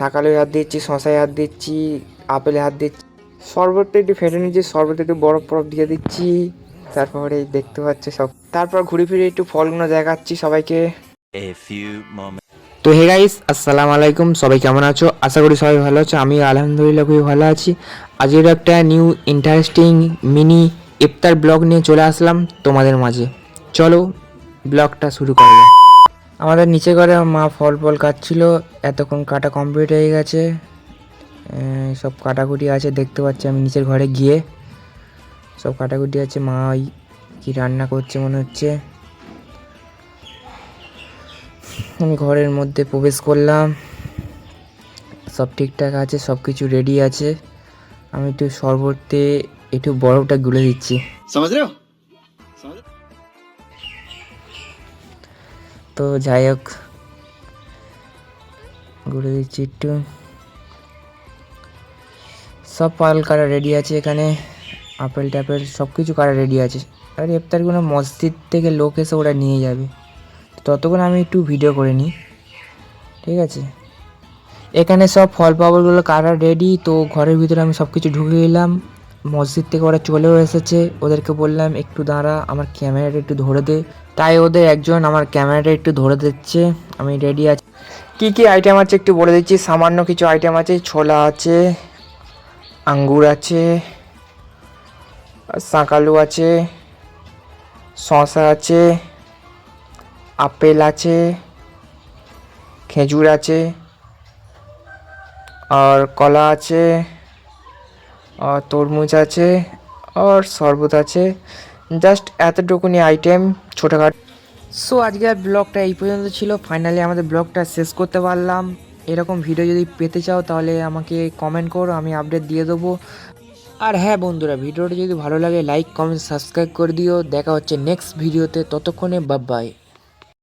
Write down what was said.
সকালে হাত দিচ্ছি শশায় হাত দিচ্ছি আপেলে হাত দিচ্ছি। শরবতটা একটু ফেটে নিচ্ছি শরবতে একটু বরফ বরফ দিয়ে দিচ্ছি। তারপরে দেখতে পাচ্ছে সব। তারপর ঘুরে ফিরে একটু ফলগুলো দেখাচ্ছি সবাইকে. তো হে গাইস আসসালামু আলাইকুম সবাই কেমন আছো? আশা করি সবাই ভালো আছো আমি আলহামদুলিল্লাহ খুবই ভালো আছি। আজকের একটা নিউ ইন্টারেস্টিং মিনি ইফতার ব্লগ নিয়ে চলে আসলাম তোমাদের মাঝে। চলো ব্লগটা শুরু করা যাক। আমাদের নিচে ঘরে মা ফল ফল কাটছিল এতক্ষণ কাটা কমপ্লিট হয়ে গেছে। সব কাটাকুটি আছে, দেখতে পাচ্ছি আমি নিচের ঘরে গিয়ে। সব কাটাকুটি আছে, মা ওই কি রান্না করছে মনে হচ্ছে। আমি ঘরের মধ্যে প্রবেশ করলাম। সব ঠিকঠাক আছে, সব কিছু রেডি আছে। আমি একটু শরবতে একটু বরফটা গুলে দিচ্ছি। তো যাই হোক গুলে দিচ্ছি একটু। সব পাল কারা রেডি আছে এখানে? আপেল ট্যাপেল, সব কিছু কারা রেডি আছে? আর ইফতারগুলো মসজিদ থেকে লোক এসে ওরা নিয়ে যাবে। ততক্ষণ আমি একটু ভিডিও করে নিই। ঠিক আছে? এখানে সব ফল পাবড়গুলো কাটা রেডি তো ঘরের ভিতরে আমি সব কিছু ঢুকে গেলাম মসজিদ থেকে ওরা চলেও এসেছে। ওদেরকে বললাম, একটু দাঁড়া, আমার ক্যামেরাটা একটু ধরে দে। তাই ওদের একজন আমার ক্যামেরাটা একটু ধরে দিচ্ছে। আমি রেডি আছি। কী কী আইটেম আছে একটু বলে দিচ্ছি। সামান্য কিছু আইটেম আছে। ছোলা আছে, আঙ্গুর আছে, শাঁকালু আছে শশা আছে, আপেল আছে, খেজুর আছে, আর কলা আছে। তরমুজ আছে আর শরবত আছে। জাস্ট এতটুকুনি আইটেম ছোটোখাটো। সো আজকের ব্লগটা এই পর্যন্ত ছিল। ফাইনালি আমাদের ব্লগটা শেষ করতে পারলাম। এরকম ভিডিও যদি পেতে চাও, তাহলে আমাকে কমেন্ট করো, আমি আপডেট দিয়ে দেবো। আর হ্যাঁ বন্ধুরা ভিডিওটা যদি ভালো লাগে লাইক কমেন্ট সাবস্ক্রাইব করে দিও। দেখা হচ্ছে নেক্সট ভিডিওতে ততক্ষণে বাই